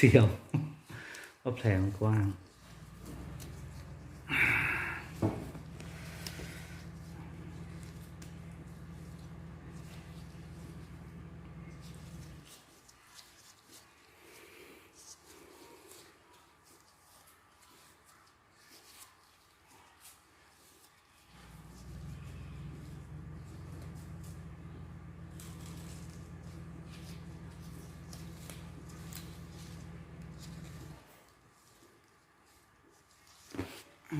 เสียวเพราะแผลมันกว้าง เจ็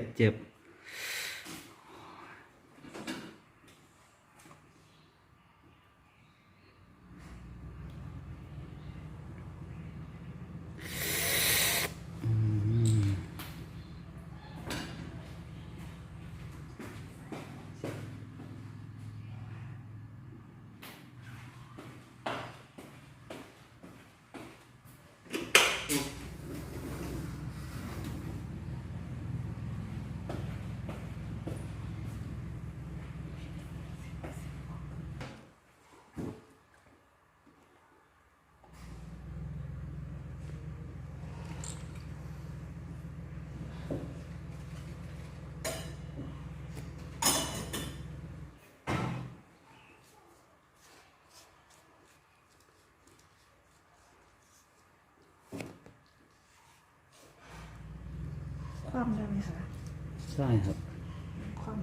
บเจ็บ ความได้ไหมคะใช่ครับ ความ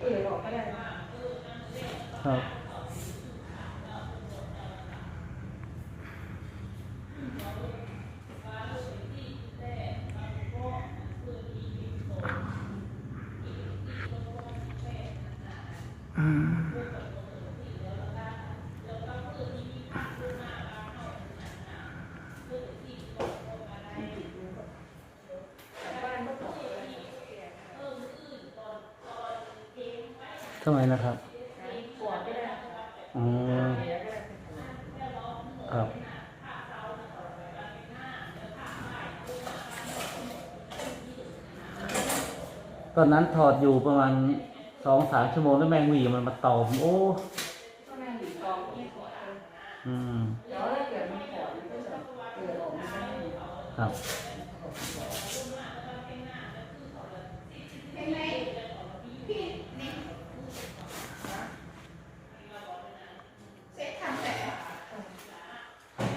เออบอกก็ได้ ครับ ทำไมนะครับปวดก็ได้อ๋อครับ ตอนนั้นถอดอยู่ประมาณสองสามชั่วโมงแล้วแมงหวีมันมาตอมโอ้ก็นั่งอยู่กองที่ปวดเอออืมเดี๋ยวถ้าเกิดมันปวดมันก็จะเกิดออกมาได้ ครับ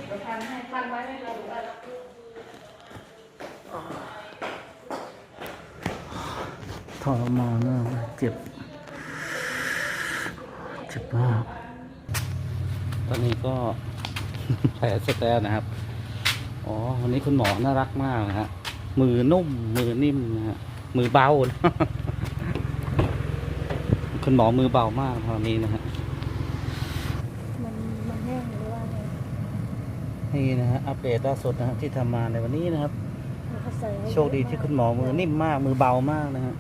เดี๋ยวพันให้พัน ไว้ไม่เราดูว่าทรมานมากเจ็บ เจ็บมาก ตอนนี้ก็แผลเสร็จแล้วนะครับ อ๋อ วันนี้คุณหมอน่ารักมากนะฮะ มือนุ่ม มือนิ่มนะฮะ มือเบานะคุณหมอมือเบามากตอนนี้นะฮะ มันมันแห้งหรือว่าไง นี่นะฮะอัปเดตล่าสุดนะฮะที่ทำมาในวันนี้นะครับมันก็ใส่ให้โชคดีที่คุณหมอมือนิ่มมากมือเบามากนะฮะ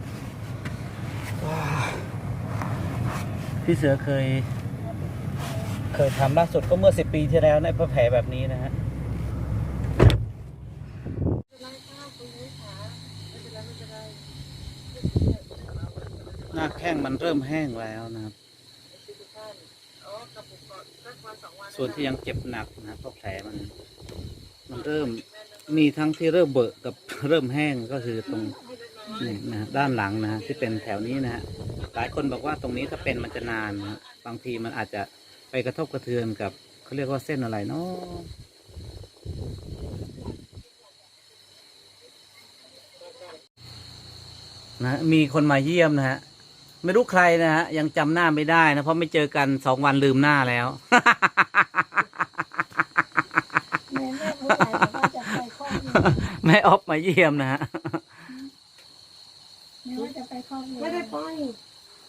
ว้าวพี่เสือเคย เคยทำล่าสุดก็เมื่อสิบปีที่แล้วในแผลแบบนี้นะฮะหน้าแข้งมันเริ่มแห้งแล้วนะครับ ส่วนที่ยังเจ็บหนักนะเพราะแผลมัน มันเริ่มมีทั้งที่เริ่มเบอะกับเริ่มแห้งก็คือตรงนี่นะฮะด้านหลังนะฮะที่เป็นแถวนี้นะฮะหลายคนบอกว่าตรงนี้ถ้าเป็นมันจะนานนะบางทีมันอาจจะไปกระทบกระเทือนกับเขาเรียกว่าเส้นอะไรเนาะนะมีคนมาเยี่ยมนะฮะ ไม่รู้ใครนะฮะ ยังจำหน้าไม่ได้นะ เพราะไม่เจอกันสองวันลืมหน้าแล้ว แม่แม่ผู้ใหญ่บอกว่าจะไปครอบครัวแม่ออฟมาเยี่ยมนะฮะแม่ว่าจะไปครอบครัวไม่ได้ไป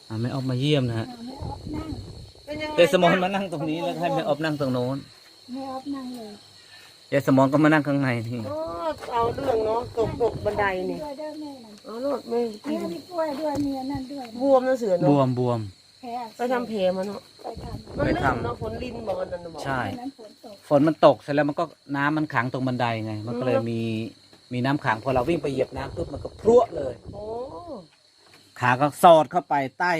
อ่าแม่ออฟมาเยี่ยมนะฮะแม่ออฟนั่งเป็นยังไงเยายสมอนมานั่งตรงนี้แล้วให้แม่ออบนั่งตรงโน้น แม่ออฟนั่งเลย ยายสมอนก็มานั่งข้างในนี่โอ้เอาเรื่องเนาะตกตกบันไดนี่ด้วยเด้อแม่นั่นเอาโลดไม่แม่มีกล้วยด้วยมีอันนั่นด้วยบวมนะเสือบวเนาะมบวม แพ้ไปทำเพลมาเนาะไปทำมันไปลื่นทำเนาะฝนลินบอกวันนั้นน่ะบอก ใช่ วันนั้นฝนตก ฝนมันตกเสร็จแล้วมันก็น้ำมันขังตรงบันไดไง มันก็เลยอืม มีมีน้ำขังพอเราวิ่งไปเหยียบน้ำปุ๊บมันก็พรวดเลย โอ้ขาก็สอดเข้าไปใต้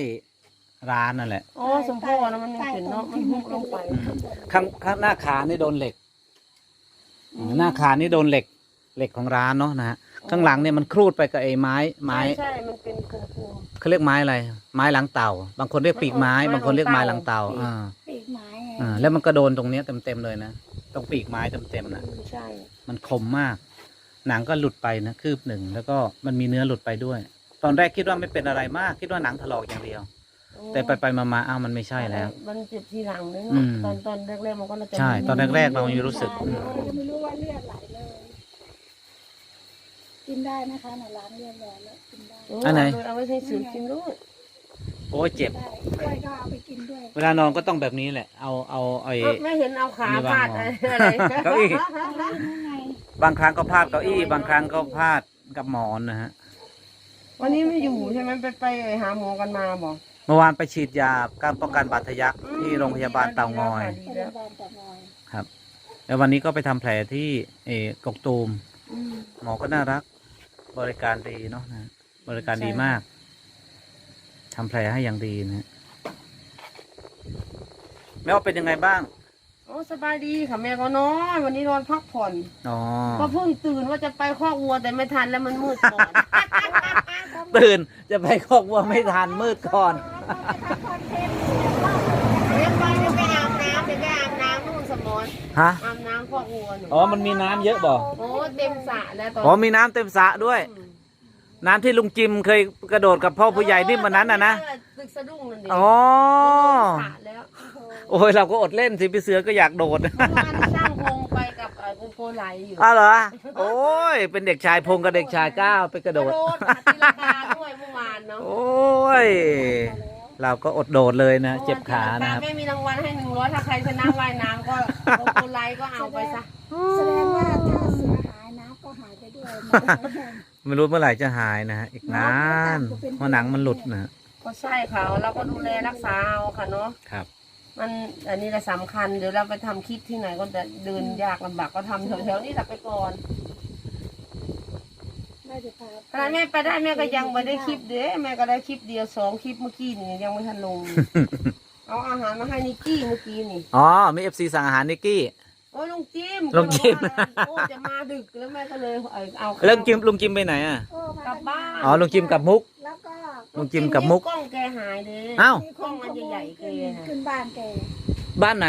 ร้านนั่นแหละโอ้สมพ่อนะมันยังเป็นเนาะมันหุบลงไป ข้างข้างหน้าขานี่โดนเหล็ก หน้าขานี่โดนเหล็กเหล็กของร้านเนาะนะฮะข้างหลังเนี่ยมันครูดไปกับไอ้ไม้ไม้ใช่ใช่มันเป็นโคมเขาเรียกไม้อะไร ไม้หลังเต่า บางคนเรียกปีกไม้ไม้บางคนเรียกไม้หหลัลังงเต่าเต่าอ่าปีกไม้ไงอ่าแล้วมันก็โดนตรงเนี้ยเต็มๆเลยนะตรงปีกไม้เต็มๆนะๆใช่มันคมมาก หนังก็หลุดไปนะคืบหนึ่งแล้วก็มันมีเนื้อหลุดไปด้วย ตอนแรกคิดว่าไม่เป็นอะไรมาก คิดว่าหนังถลอกอย่างเดียว แต่ไปไปๆมาๆอ้าวมันไม่ใช่แล้ว มันเจ็บทีหลังเลยอืเนาะมตอนตอนแรกๆมันก็จะใช่ ตอนแรกๆเรายังรู้สึกใช่เราก็ไม่รู้ว่าเลือดไหลเลย กินได้นะคะหนูล้างเรียบร้อยแล้วกินได้โอ้อันไหน เอาไว้ให้สืบกินด้วยโอ้ยเจ็บ ได้กล้วยก็เอาไปกินด้วยเวลานอนก็ต้องแบบนี้แหละ เอาเอาไอ้เอ้าไม่เห็นเอาขามีวางพาดหมออะไรเก้าอี้เอาไว้ยังไงบางครั้งก็พลาดเก้าอี้ บางครั้งก็พลาดกับหมอนนะฮะวันนี้ไม่อยู่ใช่ไหมไปไปหาหมอกันมาบอก เมื่อวานไปฉีดยาการป้องกันบาดทะยักที่โรงพยาบาลเตางอยดีไปโรแล้งวพยาบาลต่องอยครับ แล้ววันนี้ก็ไปทำแผลที่เออกกตูมอืมหมอก็น่ารัก บริการดีเนาะนะบริการดีใช่มากทำแผลให้อย่างดีนะฮะแม่ว่าเป็นยังไงบ้างโอ้สบายดีค่ะแม่ก็นอนวันนี้นอนพักผ่อน อ๋อก็เพิ่งตื่นว่าจะไปคอกวัวแต่ไม่ทันแล้วมันมืดก่อนตื่นจะไปคอกวัวไม่ทันมืดก่อน เดี๋ยวไปเดี๋ยวไปอาบน้ำเดี๋ยวไปอาบน้ำนู่นสมอนฮะ อาบน้ำคอกวัวหนูอ๋อ มันมีน้ำเยอะบ่โอ้เต็มสระแล้วตอนอ๋อมีน้ำเต็มสระด้วย น้ำที่ลุงจิมเคยกระโดดกับพ่อผู้ใหญ่นี่วันนั้นน่ะนะ ตึกสะดุ้งนั่นเองอ๋อ สระแล้วโอ้ยเราก็อดเล่นสิพี่เสือก็อยากโดด เมื่อวานช่างพงไปกับเอ่อโกโกไลอยู่ อ้าวเหรอ โอ้ย เป็นเด็กชายพงกับเด็กชายก้าวไปกระโดดค่ะตีลังกาด้วยเมื่อวานเนาะโอ้ย เราก็อดโดดเลยนะ เจ็บขานะครับ ไม่มีรางวัลให้หนึ่งร้อยถ้าใครชนะว่ายน้ำก็โกโกไลก็เอาไปซะแสดงว่าถ้าเสือหายน้ำก็หายไปด้วยไม่รู้เมื่อไหร่จะหายนะฮะอีกนานเพราะหนังมันหลุดนะฮะก็ใช่ค่ะเราก็ดูแลรักษาเอาค่ะเนาะครับ มันอันนี้แหละสำคัญเดี๋ยวเราไปทำคลิปที่ไหนก็จะเดินยากลำบากก็ทำแถวๆนี้แหละไปก่อนไม่ได้พา ขณะแม่ไปได้แม่ก็ยังไม่ได้คลิปเด้แม่ก็ได้คลิปเดียวสองคลิปเมื่อกี้นี่ยังไม่ทันลง เอาอาหารมาให้นิกกี้เมื่อกี้นี่อ๋อมีเอฟซีสั่งอาหารนิกกี้ โอ้ยลุงจิมลุงจิมก็บอกว่าโอ้จะมาดึกแล้วแม่ก็เลยเอาเอาข้าวแล้วลุงจิมลุงจิมไปไหนอะโอ้มกลับบ้านอ๋อลุงจิมกับมุก แล้วก็ลุงจิมกับมุก กล้องแกหายเลยอ้าวมีคนขโมยขึ้นขึ้นบ้านแกบ้านไหน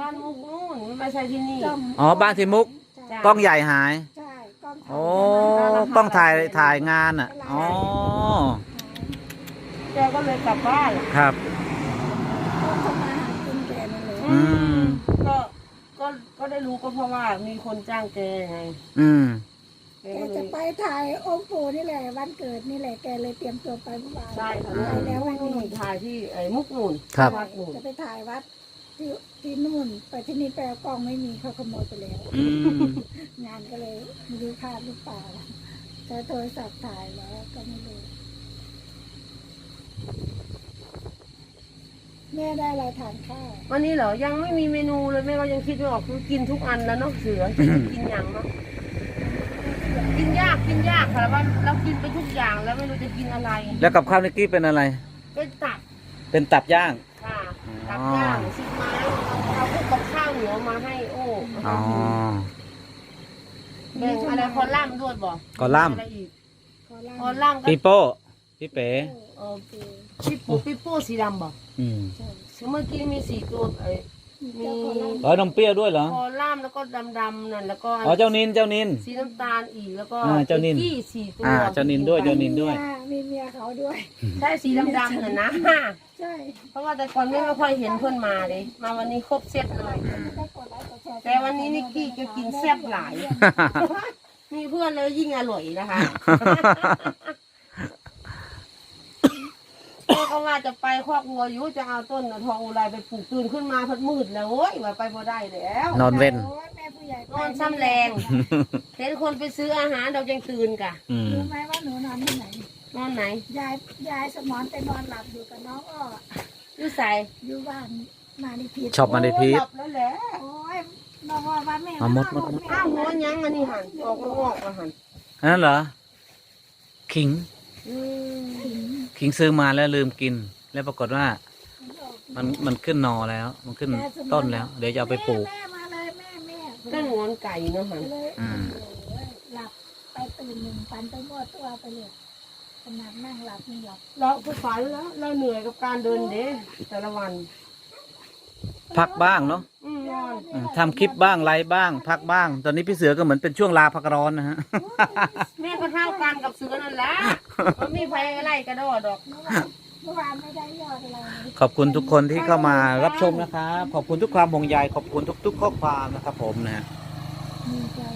บ้านมุกนู่นไม่ใช่ที่นี่จ้งอ๋อบ้านที่มุกใช่กล้องใหญ่หายใช่กล้อง โอ้กล้องถ่ายถ่ายงานอะอ๋อแกก็เลยกลับบ้านครับก็ทำมาหากินแกนั่นแหละอืมก็ก็ก็ได้รู้ก็เพราะว่ามีคนจ้างแกไงอืมแกแกก็เลจะยไปถ่ายองค์ปู่นี่แหละวันเกิดนี่แหละแกเลยเตรียมตัวไปเมื่อวาน ใช่ค่ะไปแล้ววันนู่นี้นถ่ายที่ไอ้มุกนู่นครับ วัดนู่นจะไปถ่ายวัด ที่ที่นู่นไปที่นี่ไปเอากล้องไม่มีเขาขโมยไปแล้ว อืม งานก็เลยไม่รู้พลาดหรือเปล่าใช้โทรศัพท์ถ่ายแล้วก็ไม่รู้แม่ได้อะไรทานข้าววันนี้เหรอ ยังไม่มีเมนูเลยแม่ก็ยังคิดไม่ออกคือกินทุกอันแล้วเนาะเสือจะกินอย่างเนาะกินยากกินยากค่ะแล้วว่าเรากินไปทุกอย่างแล้วไม่รู้จะกินอะไร แล้วกับข้าวนิกกี้เป็นอะไร เป็นตับเป็นตับย่างค่ะ ตับย่างซิกไม้เอาพวกกับข้าวเหนียวมาให้โอ้อ๋อแบ่งอะไรคอล่ามด้วยบอกคอลัมน์อะไรอีกขอล่าคอล่ามก็ปีโป้พี่เป๋เออพี่โป้พี่โป้สีดำบอกอืม เมื่อกี้มีสีตัวไอ้ มีเจ้าขอล่าอ๋อนมเปรี้ยวด้วยเหรอ คอล่ามแล้วก็ดำๆนั่นแล้วก็อ๋อ เจ้านิน เจ้านิน สีน้ำตาลอีกแล้วก็อ่าเจ้านินกี้สี่ตัวอ่า เจ้านินด้วย เจ้านินด้วย มีเมียเขาด้วย ใช่สีดำๆน่ะนะ ใช่เพราะว่าแต่ก่อนไม่ค่อยเห็นเพื่อนมาเลยมาวันนี้ครบเซตเลย ได้กดไลค์กดแชร์แต่วันนี้นิกกี้จะกินแซ่บหลาย มีเพื่อนแล้วยิ่งอร่อยนะคะแม่ ก็ก็ว่าจะไปครอบครัวอยู่จะเอาต้นทองอุไรไปปลูกตื่นขึ้นมาพัดมืดแล้วโอ้ยว่าไปบ่ได้แล้วนอนเว้น โอ้ยแม่ผู้ใหญ่ไปนอนซ้ำแรงเห็นคนไปซื้ออาหารเรายังตื่นกะอืม รู้ไหมว่าหนูนอนที่ไหน นอนไหนยายยายสมอนไปนอนหลับอยู่กับน้องอ้ออยู่ใส่อยู่บ้านมานิพิษชอบมาในพีหทลับแล้วแหละโอ้ยน้องอ้อว่าแม่เอามดมดมด อ้าวหัวยังอันนี้หันออกงอกมาหันอันนั้นเหรอ ขิง อืม ถึงขิ งซื้อมาแล้วลืมกิน แล้วปรากฏว่ามันออกมันมันขึ้นหนอแล้ว มันขึ้นต้นแล้ว เดี๋ยวจะเอาไปปลูก แม่มาเลยแม่แม่ก็งอนไก่เนาะหันเลยอืมโอ้ยหลับไปตื่นหนึ่งปันไปหมดตัวไปเลยขนาดนั่งหลับนี่หลับเราก็ฝันแล้ว เราเหนื่อยกับการเดินเด้แต่ละวันพักบ้างเนาะอืมนอนอืม ทำคลิปบ้างไลฟ์บ้าง พักบ้าง ตอนนี้พี่เสือก็เหมือนเป็นช่วงลาพักร้อนนะฮะ แม่ก็เท่ากันกับเสือนั่นแหละมันมีไฟอะไรกระโดดดอก เมื่อวานเมื่อวานไม่ได้ยอดอะไรเลย ขอบคุณทุกคนที่เข้ามารับชมนะครับ ขอบคุณทุกความห่วงใยขอบคุณทุก ๆ ข้อความนะครับผมนะฮะ มีใจอะไร